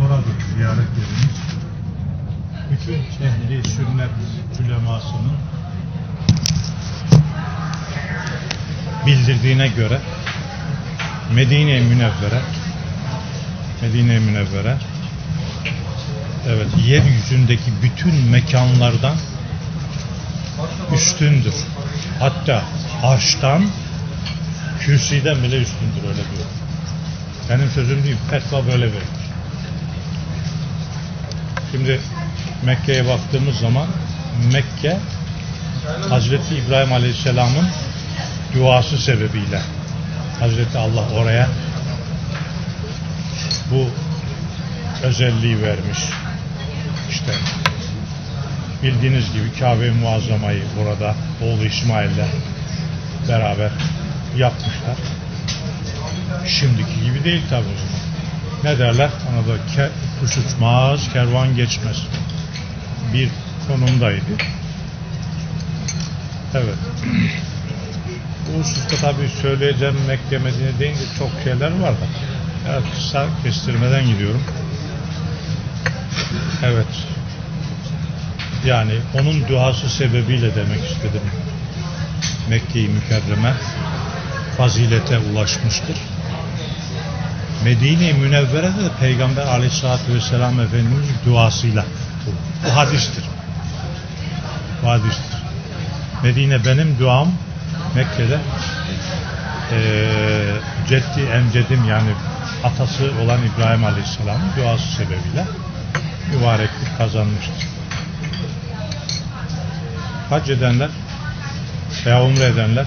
Oradır ziyaret yerimiz. Bütün ehli sünnet ulemasının bildirdiğine göre Medine-i Münevvere Medine-i Münevvere evet yeryüzündeki bütün mekanlardan üstündür. Hatta arştan kürsiden bile üstündür öyle diyor. Benim sözüm değil, fetva böyle verir. Şimdi Mekke'ye baktığımız zaman Mekke Hazreti İbrahim Aleyhisselam'ın duası sebebiyle Hazreti Allah oraya bu özelliği vermiş. İşte bildiğiniz gibi Kabe-i Muazzama'yı burada oğlu İsmail'le beraber yapmışlar. Şimdiki gibi değil tabii. Ne derler? Ona da ke, kuş uçmaz, kervan geçmez. Bir konumdaydı. Evet. Bu hususta tabii söyleyeceğim Mekke Medine deyince çok şeyler var da. Evet, kısa kestirmeden gidiyorum. Evet. Yani onun duası sebebiyle demek istedim. Mekke-i Mükerreme fazilete ulaşmıştır. Medine-i Münevvere'de de Peygamber Aleyhisselatü Vesselam Efendimiz duasıyla bu, hadistir. Bu hadistir. Medine benim duam Mekke'de eee ceddi emcedim yani atası olan İbrahim Aleyhisselam'ın duası sebebiyle mübareklik kazanmıştır. Hac edenler veya umre edenler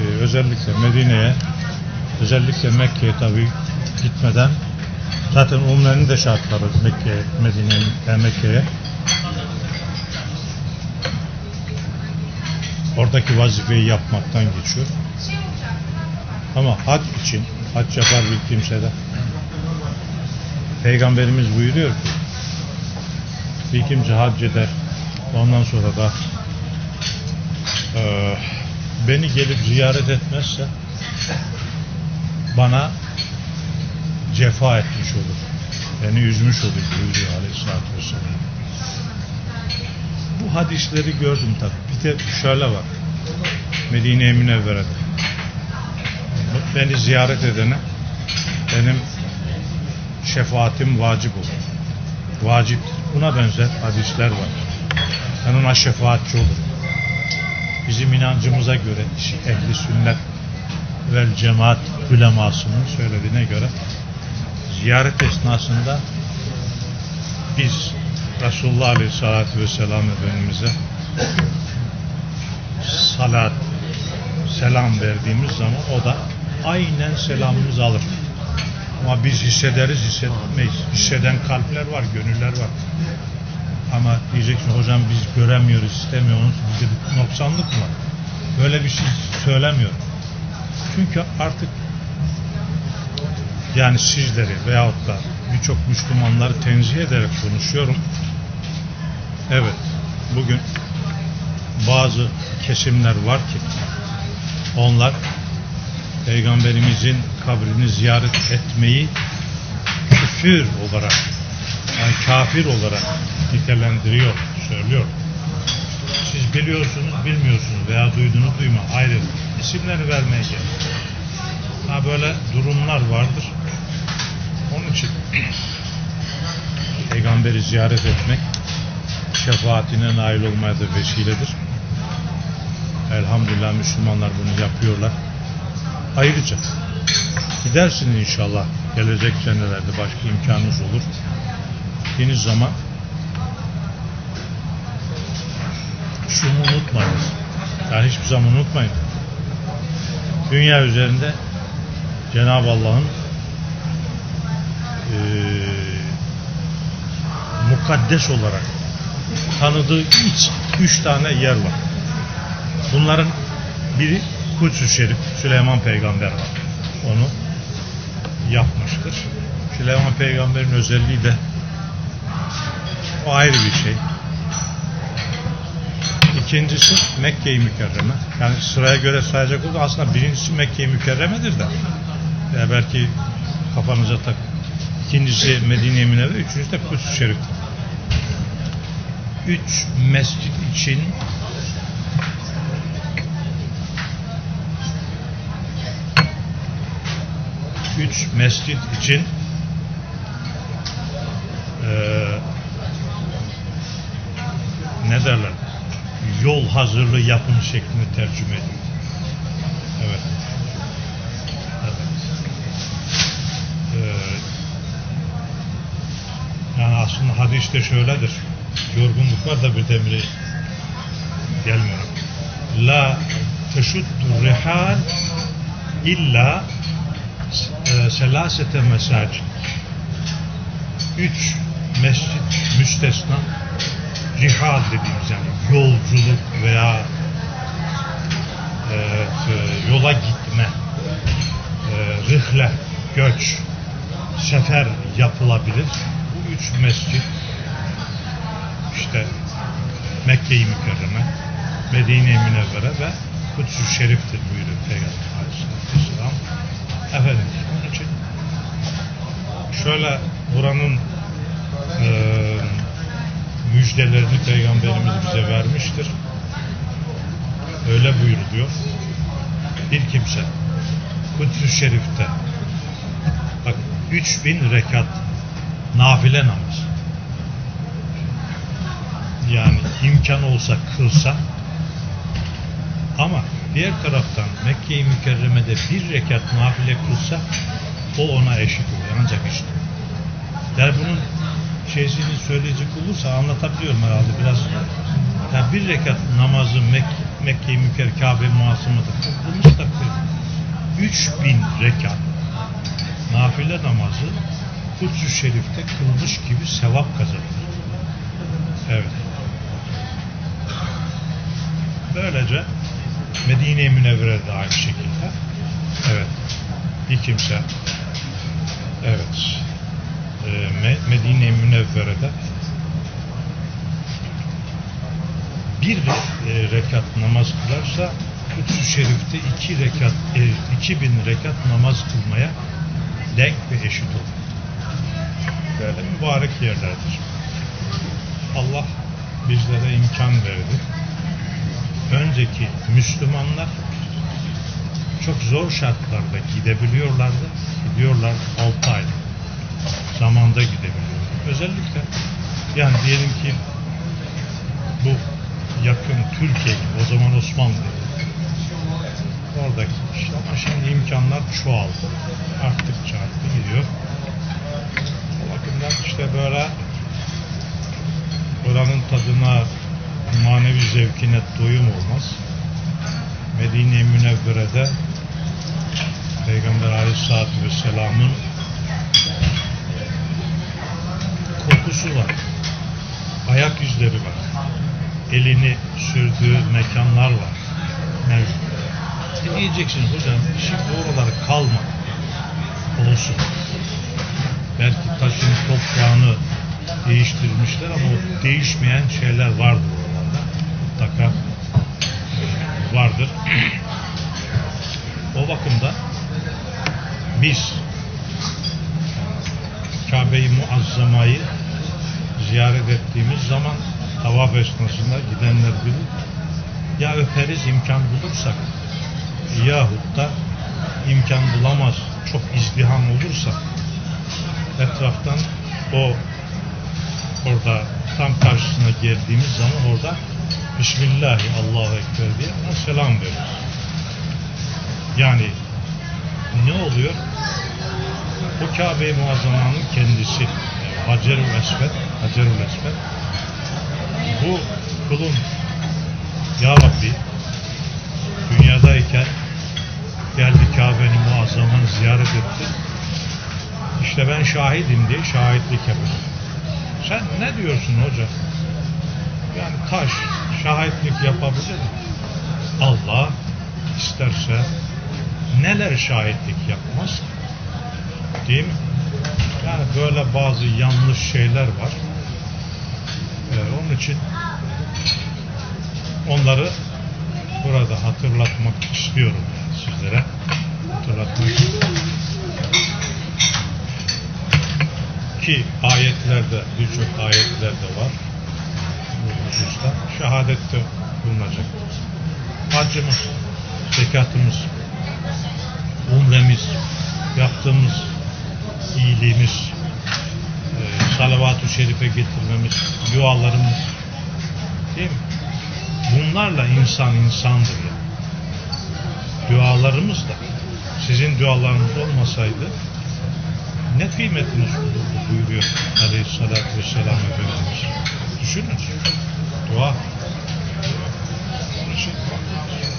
eee, özellikle Medine'ye özellikle Mekke'ye tabi gitmeden zaten umrenin de şartları Mekke, Medine'ye, e, Mekke'ye oradaki vazifeyi yapmaktan geçiyor. Ama hac için, hac yapar bir kimse de Peygamberimiz buyuruyor ki bir kimse hac eder ondan sonra da eee, beni gelip ziyaret etmezse bana cefa etmiş olur. Beni üzmüş olur buyuruyor Aleyhisselatü Vesselam. Bu hadisleri gördüm tabi. Bir de şöyle var. Medine-i Münevvere'de. Beni ziyaret edene benim şefaatim vacip olur. Vaciptir. Buna benzer hadisler var. Ben ona şefaatçi olurum. Bizim inancımıza göre ehli sünnet vel cemaat ulemasının söylediğine göre ziyaret esnasında biz Resulullah Aleyhisselatü Vesselam Efendimiz'e salat, selam verdiğimiz zaman o da aynen selamımızı alır. Ama biz hissederiz, hissetmeyiz. Hisseden kalpler var, gönüller var. Ama diyeceksin hocam biz göremiyoruz, istemiyoruz. Bizde bir noksanlık mı? Böyle bir şey söylemiyorum. Çünkü artık yani sizleri veyahut da birçok Müslümanları tenzih ederek konuşuyorum. Evet, bugün bazı kesimler var ki onlar Peygamberimizin kabrini ziyaret etmeyi küfür olarak yani kafir olarak nitelendiriyor, söylüyor. Siz biliyorsunuz, bilmiyorsunuz veya duydunuz, duyma ayrı. İsimleri vermeye gerek. Ha böyle durumlar vardır. Onun için peygamberi ziyaret etmek şefaatine nail olmaya da vesiledir. Elhamdülillah Müslümanlar bunu yapıyorlar. Ayrıca gidersiniz inşallah gelecek senelerde başka imkanınız olur. Gittiğiniz zaman şunu unutmayınız. Yani hiçbir zaman unutmayın. Dünya üzerinde Cenab-ı Allah'ın eee, mukaddes olarak tanıdığı üç, üç tane yer var. Bunların biri Kudüs-ü Şerif, Süleyman Peygamber var. Onu yapmıştır. Süleyman Peygamber'in özelliği de o ayrı bir şey. İkincisi Mekke-i Mükerreme. Yani sıraya göre sayacak olursak aslında birincisi Mekke-i Mükerreme'dir de. Ya belki kafanıza tak. İkincisi Medine-i Münevver, üçüncüsü de Kudüs-ü Şerif. Üç mescit için üç mescit için eee ne derler? Yol hazırlığı yapın şeklinde tercüme ediyor. Evet. Evet. Eee, yani aslında hadiste şöyledir. Yorgunluk var da birdenbire gelmiyorum. La teşuddu rihal illa e, selasete mesacid. Üç mescit müstesna rihal dediğimiz yani yolculuk veya e, e, yola gitme e, rihle, göç sefer yapılabilir. Üç mescit işte Mekke-i Mükerreme, Medine-i Münevvere ve Kudüs-ü Şerif'tir buyuruyor Peygamber Aleyhisselam. Efendim, onun için şöyle buranın eee müjdelerini Peygamberimiz bize vermiştir. Öyle buyuruluyor. Bir kimse Kudüs-ü Şerif'te bak 3000 rekat nafile namaz yani imkan olsa kılsa ama diğer taraftan Mekke-i Mükerreme'de bir rekat nafile kılsa o ona eşit oluyor ancak işte. Yani bunun şeysini söyleyecek olursa anlatabiliyorum herhalde biraz. Yani bir rekat namazı Mek Mekke-i Mükerreme Kabe muhasımada kıldığımız takdirde 3000 rekat nafile namazı Kudüs-ü Şerif'te kılmış gibi sevap kazanır. Evet. Böylece Medine-i Münevvere'de aynı şekilde. Evet. Bir kimse evet e, Me- Medine-i Münevvere'de bir e, rekat namaz kılarsa Kudüs-ü Şerif'te iki rekat, e, 2000 rekat namaz kılmaya denk ve eşit olur. Böyle mübarek yerlerdir. Allah bizlere imkan verdi. Önceki Müslümanlar çok zor şartlarda gidebiliyorlardı. Gidiyorlar 6 ay zamanda gidebiliyorlar. Özellikle yani diyelim ki bu yakın Türkiye o zaman Osmanlı oradaki işte ama şimdi imkanlar çoğaldı. Arttıkça arttı gidiyor. Bakımdan işte böyle oranın tadına manevi zevkine doyum olmaz. Medine-i Münevvere'de Peygamber Aleyhisselatü Vesselam'ın kokusu var. Ayak izleri var. Elini sürdüğü mekanlar var. Mevcut. E diyeceksiniz hocam şimdi oralar kalmadı. Olsun. Belki taşın toprağını değiştirmişler ama değişmeyen şeyler vardır oralarda. Mutlaka vardır. O bakımda biz Kabe-i Muazzama'yı ziyaret ettiğimiz zaman tavaf esnasında gidenler bilir ya öperiz imkan bulursak yahut da imkan bulamaz çok izdiham olursa etraftan o orada tam karşısına geldiğimiz zaman orada Bismillahi Allahu Ekber diye ona selam veririz. Yani ne oluyor? O Kabe-i Muazzama'nın kendisi Hacerül Esved, Hacerül Esved bu kulun Ya Rabbi dünyadayken geldi Kabe'nin muazzamını ziyaret etti. İşte ben şahidim diye şahitlik yapıyor. Sen ne diyorsun hoca? Yani taş şahitlik yapabilir mi? Allah isterse neler şahitlik yapmaz ki? Değil mi? Yani böyle bazı yanlış şeyler var. Ee, onun için onları burada hatırlatmak istiyorum sizlere. Hatırlatmak istiyorum. Ki ayetlerde, birçok ayetlerde var bu hususta. Şehadette bulunacak. Hacımız, zekatımız, umremiz, yaptığımız iyiliğimiz, e, salavat-ı şerife getirmemiz, dualarımız, değil mi? Bunlarla insan insandır ya. Dualarımız da sizin dualarınız olmasaydı ne kıymetiniz buyuruyor Aleyhisselatü Vesselam Efendimiz. Düşünün. Dua.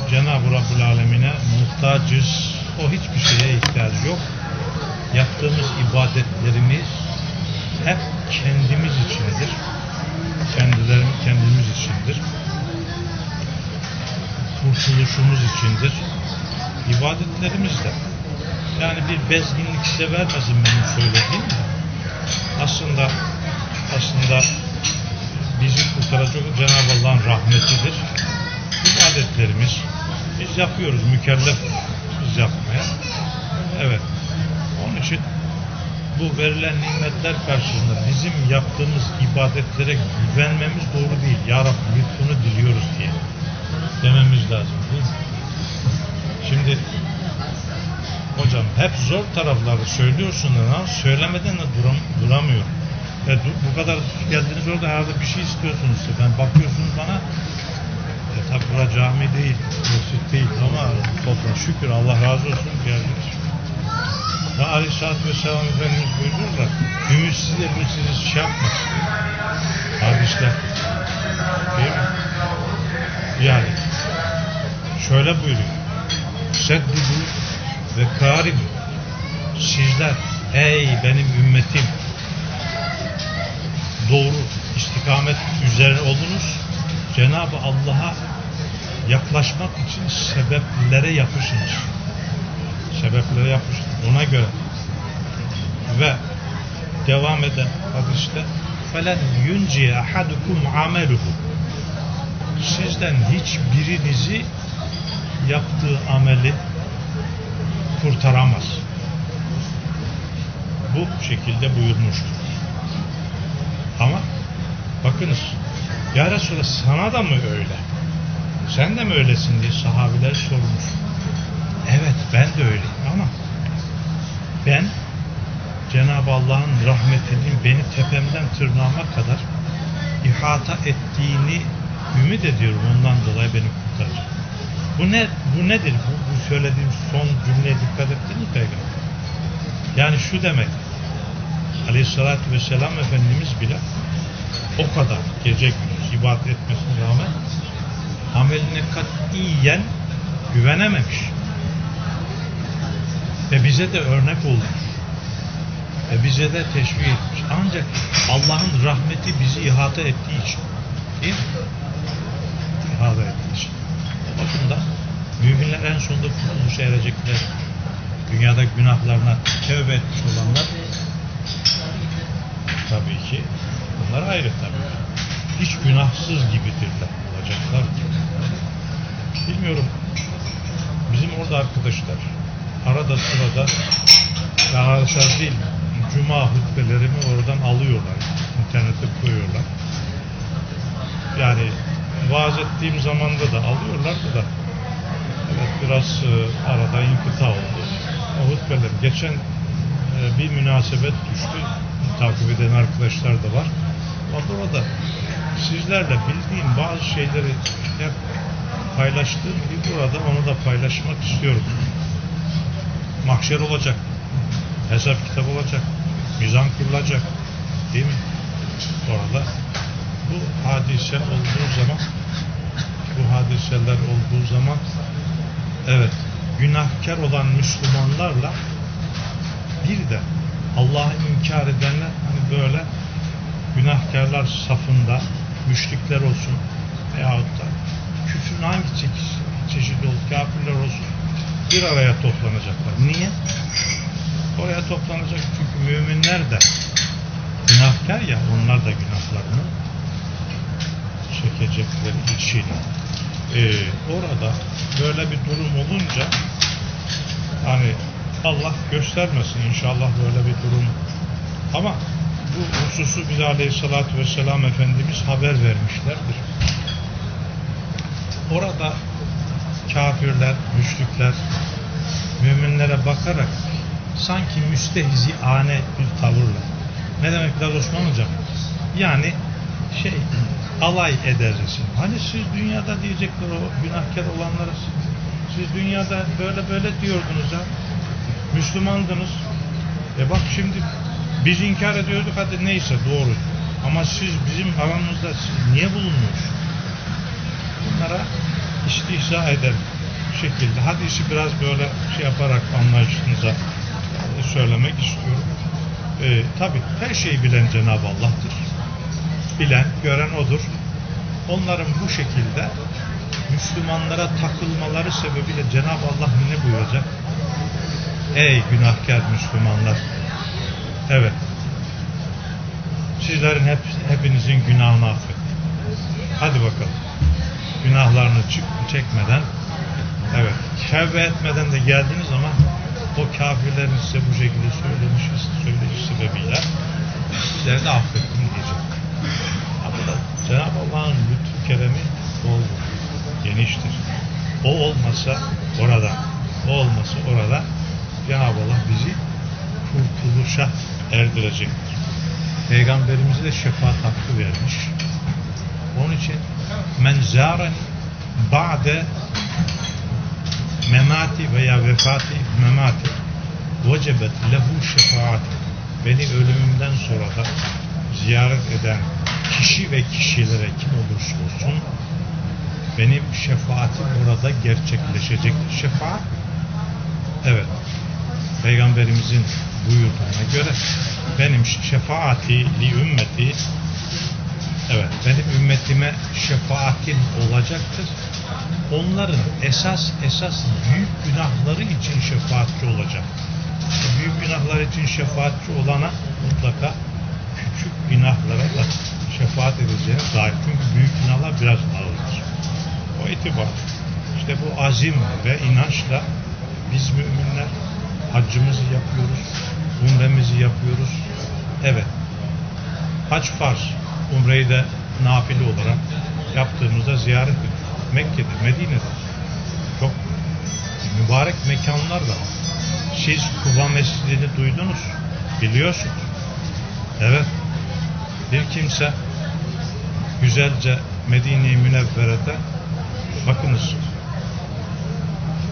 Cenab-ı Rabbül Alemine muhtacız. O hiçbir şeye ihtiyacı yok. Yaptığımız ibadetlerimiz hep kendimiz içindir. Kendilerim kendimiz içindir. Kurtuluşumuz içindir. İbadetlerimiz de. Yani bir bezginlik size vermesin benim söylediğim. Aslında aslında bizi kurtaracak Cenab-ı Allah'ın rahmetidir. İbadetlerimiz biz yapıyoruz, mükellef biz yapmaya. Evet. Onun için bu verilen nimetler karşısında bizim yaptığımız ibadetlere güvenmemiz doğru değil. Ya Rabbi lütfunu diliyoruz diye dememiz lazım değil mi? Şimdi hocam hep zor tarafları söylüyorsun ama söylemeden de duram, duramıyorum. E, du- bu kadar geldiniz orada herhalde bir şey istiyorsunuz. size. Ben bakıyorsunuz bana e, tabi bura cami değil, mescit değil ama topla şükür Allah razı olsun geldiniz. Ve Aleyhisselatü Vesselam Efendimiz buyuruyorlar, ümitsiz ümitsiz şey yapmasın. Hadisler. Değil mi? Yani şöyle buyuruyor. Seddudu ve karim sizler ey benim ümmetim doğru istikamet üzere olunuz. Cenab-ı Allah'a yaklaşmak için sebeplere yapışınız. Sebeplere yapışın. Ona göre ve devam eden hadiste felen yunciye ahadukum ameluhu sizden hiçbirinizi yaptığı ameli kurtaramaz. Bu şekilde buyurmuştur. Ama bakınız Ya Resulallah sana da mı öyle? Sen de mi öylesin diye sahabiler sormuş. Evet ben de öyleyim ama ben Cenab-ı Allah'ın rahmetinin beni tepemden tırnağıma kadar ihata ettiğini ümit ediyorum. Ondan dolayı beni kurtaracak. Bu ne? Bu nedir? Bu, bu söylediğim son cümleye dikkat ettin mi peygamber? Yani şu demek. Aleyhissalatü vesselam Efendimiz bile o kadar gece gündüz ibadet etmesine rağmen ameline katiyen güvenememiş. Ve bize de örnek olmuş. Ve bize de teşvik etmiş. Ancak Allah'ın rahmeti bizi ihata ettiği için. Değil mi? İhata ettiği için. O bakımdan müminler en sonunda kurtuluşa erecekler. Dünyada günahlarına tövbe etmiş olanlar tabii ki bunlar ayrı tabii. Hiç günahsız gibidirler olacaklar. Bilmiyorum. Bizim orada arkadaşlar arada sırada arkadaşlar değil cuma hutbelerimi oradan alıyorlar. internete koyuyorlar. Yani vaaz ettiğim zamanda da alıyorlardı da biraz e, arada inkıta oldu. O hutbeler geçen e, bir münasebet düştü. Takip eden arkadaşlar da var. Bak orada sizlerle bildiğim bazı şeyleri hep paylaştığım gibi burada onu da paylaşmak istiyorum. Mahşer olacak. Hesap kitabı olacak. Mizan kurulacak. Değil mi? Orada bu hadise olduğu zaman bu hadiseler olduğu zaman evet günahkar olan Müslümanlarla bir de Allah'ı inkar edenler hani böyle günahkarlar safında müşrikler olsun veyahut da küfrün hangi çeşit, çeşidi olsun kafirler olsun bir araya toplanacaklar. Niye? Oraya toplanacak çünkü müminler de günahkar ya onlar da günahlarını çekecekleri için ee, orada böyle bir durum olunca hani Allah göstermesin inşallah böyle bir durum ama bu hususu bize aleyhissalatü vesselam Efendimiz haber vermişlerdir. Orada kafirler, müşrikler müminlere bakarak sanki müstehzi ane bir tavırla. Ne demek biraz Osmanlıca? Yani şey alay edersin. Hani siz dünyada diyecekler o günahkar olanlara siz dünyada böyle böyle diyordunuz ha. Müslümandınız. E bak şimdi biz inkar ediyorduk hadi neyse doğru. Ama siz bizim aramızda siz niye bulunmuyorsunuz? Bunlara istihza eder şekilde. Hadisi biraz böyle şey yaparak anlayışınıza e, söylemek istiyorum. E, Tabi her şeyi bilen Cenab-ı Allah'tır. Bilen, gören O'dur. Onların bu şekilde Müslümanlara takılmaları sebebiyle Cenab-ı Allah ne buyuracak? Ey günahkar Müslümanlar! Evet. Sizlerin hep, hepinizin günahını affet. Hadi bakalım. Günahlarını çık, çekmeden evet. Tevbe etmeden de geldiniz ama o kafirlerin size bu şekilde söylemiş, söyleyiş sebebiyle sizleri de da Cenab-ı Allah'ın lütfu keremi boldur, geniştir. O olmasa orada, o olmasa orada Cenab-ı Allah bizi kurtuluşa erdirecektir. Peygamberimize de şefaat hakkı vermiş. Onun için men zâreni ba'de memati veya vefati memati vecebet lehu şefaat beni ölümümden sonra da ziyaret eden kişi ve kişilere kim olursa olsun benim şefaatim orada gerçekleşecektir. Şefaat evet Peygamberimizin buyurduğuna göre benim şefaati li ümmeti evet benim ümmetime şefaatim olacaktır. Onların esas esas büyük günahları için şefaatçi olacak. Büyük günahlar için şefaatçi olana mutlaka küçük günahlara da şefaat edeceğine dair. Çünkü büyük günahlar biraz ağırdır. O itibar. İşte bu azim ve inançla biz müminler haccımızı yapıyoruz, umremizi yapıyoruz. Evet, hac farz, umreyi de nafile olarak yaptığımızda ziyaret ediyoruz. Mekke'de, Medine'de çok mübarek mekanlar da var. Siz Kuba Mescidi'ni duydunuz, biliyorsunuz. Evet, bir kimse güzelce Medine-i Münevvere'de bakınız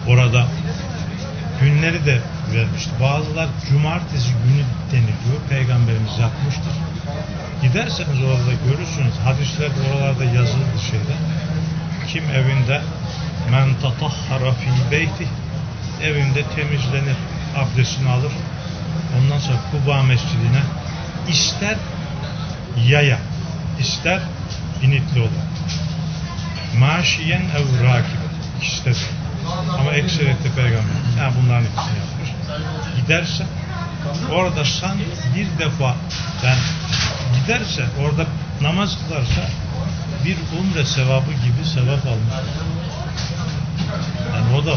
orada günleri de vermişti. Bazılar cumartesi günü deniliyor. Peygamberimiz yapmıştır. Giderseniz orada görürsünüz. Hadislerde oralarda yazılıdır şeyde. Kim evinde men tatahhara fi beyti evinde temizlenir, abdestini alır. Ondan sonra Kuba Mescidine ister yaya, ister binitli olur. Maşiyen ev rakib. İkisi de. Ama ekseriyette peygamber. Yani bunların ikisini yapmış. Giderse orada san bir defa yani giderse orada namaz kılarsa bir umre sevabı gibi sevap almış. Yani o da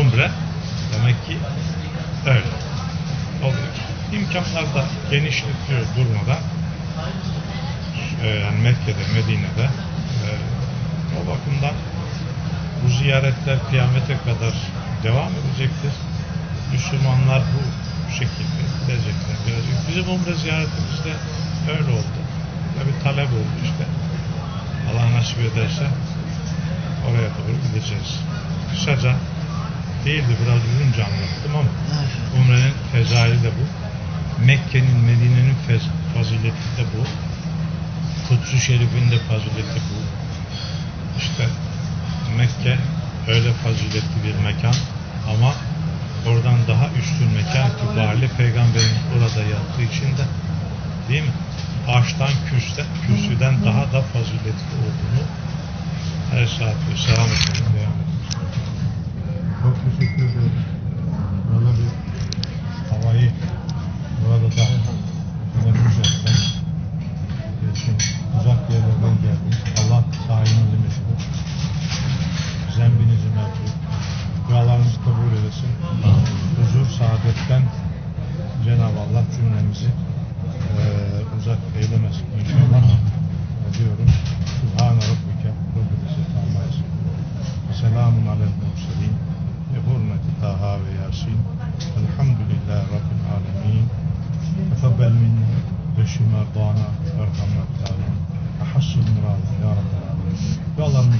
umre demek ki öyle oluyor. İmkanlar da genişletiyor durmadan. Ee, yani Mekke'de, Medine'de e, o bakımdan bu ziyaretler kıyamete kadar devam edecektir. Müslümanlar bu şekilde gidecekler. Gelecek. Bizim umre ziyaretimizde öyle oldu. Tabi talep oldu işte. Allah nasip ederse oraya doğru gideceğiz. Kısaca değildi biraz uzunca anlattım ama umrenin fezaili de bu. Mekke'nin, Medine'nin fazileti de bu. Kutsu Şerif'in de fazileti bu. İşte Mekke öyle faziletli bir mekan ama oradan daha üstün mekan itibariyle peygamberin orada yattığı için de değil mi? Ağaçtan küste, kürsüden daha da faziletli olduğunu Aleyhisselatü Vesselam Efendimiz bizi e, uzak eylemez. İnşallah e, diyorum. Subhan Rabbike Rabbil İzzet Amma Selamun alel murselin ve hurmeti Taha ve Yasin. Elhamdülillah Rabbil Alemin. Tefabbel min ve şümerdana ve rahmetlerine. Ahassul murad ya Rabbil Alemin. Ve Allah'ım